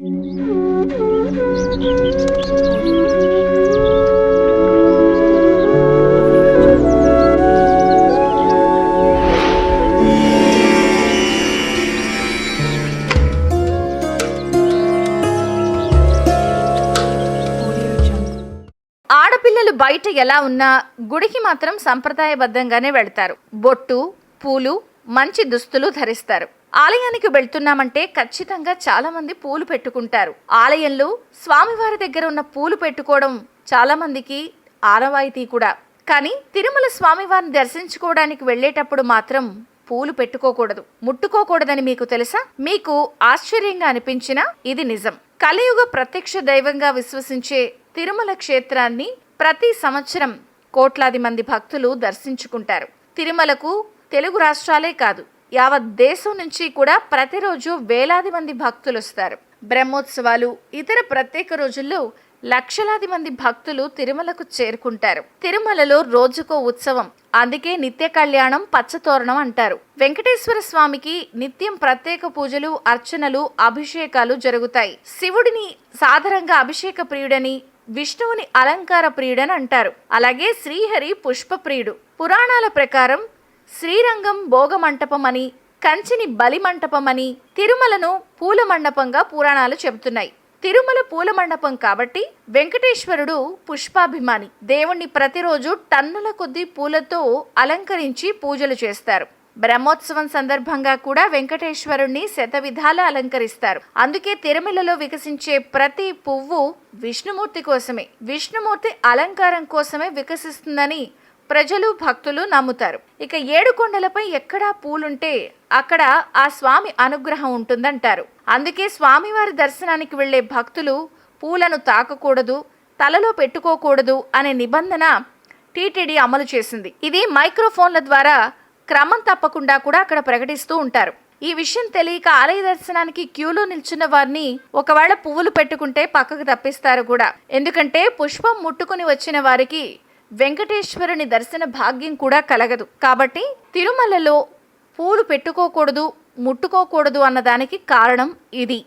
ఆడపిల్లలు బయట ఎలా ఉన్నా గుడికి మాత్రం సంప్రదాయబద్ధంగానే వెళ్తారు. బొట్టు పూలు మంచి దుస్తులు ధరిస్తారు. ఆలయానికి వెళ్తున్నామంటే ఖచ్చితంగా చాలా మంది పూలు పెట్టుకుంటారు. ఆలయంలో స్వామివారి దగ్గర ఉన్న పూలు పెట్టుకోవడం చాలా మందికి ఆనవాయితీ కూడా. కానీ తిరుమల స్వామివారిని దర్శించుకోవడానికి వెళ్ళేటప్పుడు మాత్రం పూలు పెట్టుకోకూడదు. ముట్టుకోకూడదని మీకు తెలుసా? మీకు ఆశ్చర్యంగా అనిపించినా ఇది నిజం. కలియుగ ప్రత్యక్ష దైవంగా విశ్వసించే తిరుమల క్షేత్రాన్ని ప్రతి సంవత్సరం కోట్లాది మంది భక్తులు దర్శించుకుంటారు. తిరుమలకు తెలుగు రాష్ట్రాలే కాదు యావత్ దేశం నుంచి కూడా ప్రతిరోజు వేలాది మంది భక్తులు వస్తారు. బ్రహ్మోత్సవాలు ఇతర ప్రత్యేక రోజుల్లో లక్షలాది మంది భక్తులు తిరుమలకు చేరుకుంటారు. తిరుమలలో రోజుకో ఉత్సవం అందుకే నిత్య కళ్యాణం పచ్చతోరణం అంటారు. వెంకటేశ్వర స్వామికి నిత్యం ప్రత్యేక పూజలు అర్చనలు అభిషేకాలు జరుగుతాయి. శివుడిని సాధారణంగా అభిషేక ప్రియుడని విష్ణువుని అలంకార ప్రియుడని అంటారు. అలాగే శ్రీహరి పుష్ప ప్రియుడు. పురాణాల ప్రకారం శ్రీరంగం భోగ మంటపం అని కంచిని బలి అని తిరుమలను పూల మండపంగా పురాణాలు చెబుతున్నాయి. తిరుమల పూల మండపం కాబట్టి వెంకటేశ్వరుడు పుష్పాభిమాని. దేవుణ్ణి ప్రతిరోజు టన్నుల కొద్ది పూలతో అలంకరించి పూజలు చేస్తారు. బ్రహ్మోత్సవం సందర్భంగా కూడా వెంకటేశ్వరుణ్ణి శతవిధాల అలంకరిస్తారు. అందుకే తిరుమలలో వికసించే ప్రతి పువ్వు విష్ణుమూర్తి కోసమే. విష్ణుమూర్తి అలంకారం కోసమే వికసిస్తుందని ప్రజలు భక్తులు నమ్ముతారు. ఇక ఏడు కొండలపై ఎక్కడా పూలుంటే అక్కడ ఆ స్వామి అనుగ్రహం ఉంటుందంటారు. అందుకే స్వామివారి దర్శనానికి వెళ్ళే భక్తులు పూలను తాకకూడదు తలలో పెట్టుకోకూడదు అనే నిబంధన టీటీడీ అమలు చేసింది. ఇది మైక్రోఫోన్ల ద్వారా క్రమం తప్పకుండా కూడా అక్కడ ప్రకటిస్తూ ఉంటారు. ఈ విషయం తెలియక ఆలయ దర్శనానికి క్యూలో నిల్చున్న వారిని ఒకవేళ పువ్వులు పెట్టుకుంటే పక్కకు తప్పిస్తారు కూడా. ఎందుకంటే పుష్పం ముట్టుకుని వచ్చిన వారికి వెంకటేశ్వరుని దర్శన భాగ్యం కూడా కలగదు. కాబట్టి తిరుమలలో పూలు పెట్టుకోకూడదు ముట్టుకోకూడదు అన్నదానికి కారణం ఇది.